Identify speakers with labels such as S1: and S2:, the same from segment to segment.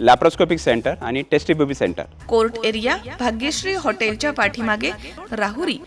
S1: Laparoscopic centre आणि test tube baby centre
S2: court area Bhagyashree हॉटेलच्या पाठीमागे राहुरी.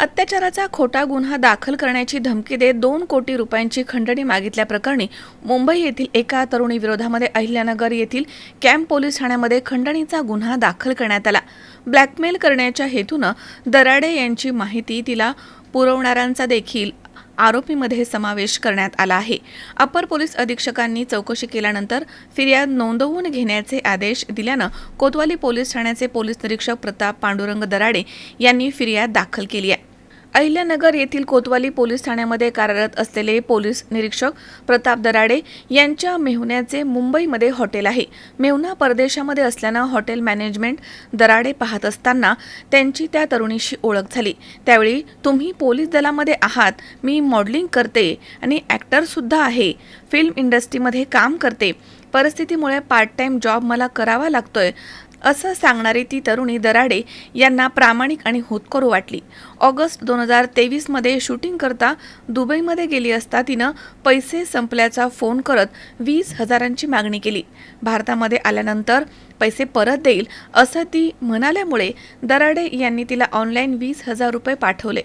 S2: अत्याचाराचा खोटा गुन्हा दाखल करण्याची धमकी देत दोन कोटी रुपयांची खंडणी मागितल्याप्रकरणी मुंबई येथील एका तरुणी विरोधामध्ये अहिल्यानगर येथील कॅम्प पोलीस ठाण्यामध्ये खंडणीचा गुन्हा दाखल करण्यात आला. ब्लॅकमेल करण्याच्या हेतूनं दराडे यांची माहिती तिला पुरवणाऱ्यांचा देखील आरोपीमध्ये समावेश करण्यात आला आहे. अपर पोलीस अधीक्षकांनी चौकशी केल्यानंतर फिर्याद नोंदवून घेण्याचे आदेश दिल्यानं कोतवाली पोलीस ठाण्याचे पोलीस निरीक्षक प्रताप पांडुरंग दराडे यांनी फिर्याद दाखल केली आहे. अहिल्यानगर येथील कोतवाली पोलीस ठाण्यामध्ये कार्यरत असलेले पोलीस निरीक्षक प्रताप दराडे यांच्या मेहुण्याचे मुंबईमध्ये हॉटेल आहे. मेहुणा परदेशामध्ये असल्यानं हॉटेल मॅनेजमेंट दराडे पाहत असताना त्यांची त्या तरुणीशी ओळख झाली. त्यावेळी तुम्ही पोलीस दलामध्ये आहात मी मॉडेलिंग करते आणि ॲक्टरसुद्धा आहे. फिल्म इंडस्ट्रीमध्ये काम करते. परिस्थितीमुळे पार्ट टाइम जॉब मला करावा लागतोय. असं सांगणारी ती तरुणी दराडे यांना प्रामाणिक आणि होतकरू वाटली. ऑगस्ट दोन हजार तेवीसमध्ये शूटिंग करता दुबईमध्ये गेली असता तिनं पैसे संपल्याचा फोन करत वीस हजारांची मागणी केली. भारतामध्ये आल्यानंतर पैसे परत देईल असं ती म्हणाल्यामुळे दराडे यांनी तिला ऑनलाईन वीस हजार रुपये पाठवले.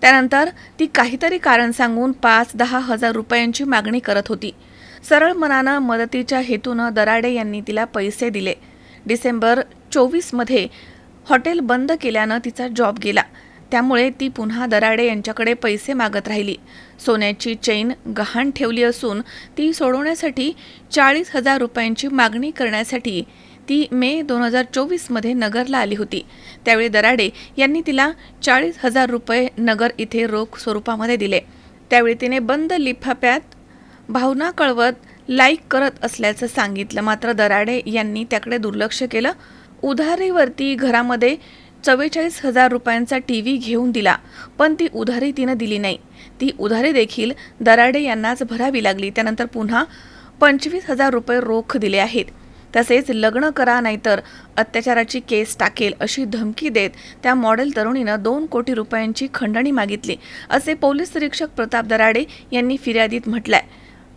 S2: त्यानंतर ती काहीतरी कारण सांगून पाच दहा हजार रुपयांची मागणी करत होती. सरळ मनानं मदतीच्या हेतूनं दराडे यांनी तिला पैसे दिले. डिसेंबर चोवीसमध्ये हॉटेल बंद केल्यानं तिचा जॉब गेला. त्यामुळे ती पुन्हा दराडे यांच्याकडे पैसे मागत राहिली. सोन्याची चेन गहाण ठेवली असून ती सोडवण्यासाठी चाळीस हजार रुपयांची मागणी करण्यासाठी ती मे दोन हजार चोवीसमध्ये नगरला आली होती. त्यावेळी दराडे यांनी तिला चाळीस हजार रुपये नगर इथे रोख स्वरूपामध्ये दिले. त्यावेळी तिने बंद लिफाफ्यात भावना कळवत लाईक करत असल्याचं सांगितलं. मात्र दराडे यांनी त्याकडे दुर्लक्ष केलं. उधारीवरती घरामध्ये चव्वेचाळीस हजार रुपयांचा टी व्ही घेऊन दिला पण ती उधारी तिनं दिली नाही. ती उधारी देखील दराडे यांनाच भरावी लागली. त्यानंतर पुन्हा पंचवीस हजार रुपये रोख दिले आहेत. तसेच लग्न करा नाहीतर अत्याचाराची केस टाकेल अशी धमकी देत त्या मॉडेल तरुणीनं दोन कोटी रुपयांची खंडणी मागितली असे पोलीस निरीक्षक प्रताप दराडे यांनी फिर्यादीत म्हटलंय.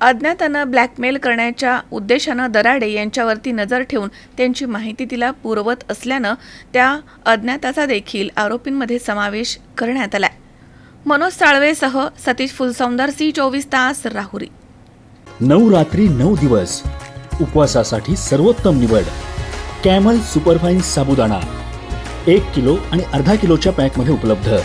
S2: अज्ञातानं ब्लॅकमेल करण्याच्या उद्देशानं दराडे यांच्यावरती नजर ठेवून त्यांची माहिती तिला पुरवत असल्यानं त्या अज्ञाताचा देखील आरोपींमध्ये समावेश करण्यात आला मनोज साळवेसह सतीश फुलसौंदर सी चोवीस तास राहुरी.
S3: नऊ रात्री नऊ दिवस. उपवासासाठी सर्वोत्तम निवड. कॅमल सुपरफाईन साबुदाणा. एक किलो आणि अर्धा किलोच्या पॅकमध्ये उपलब्ध.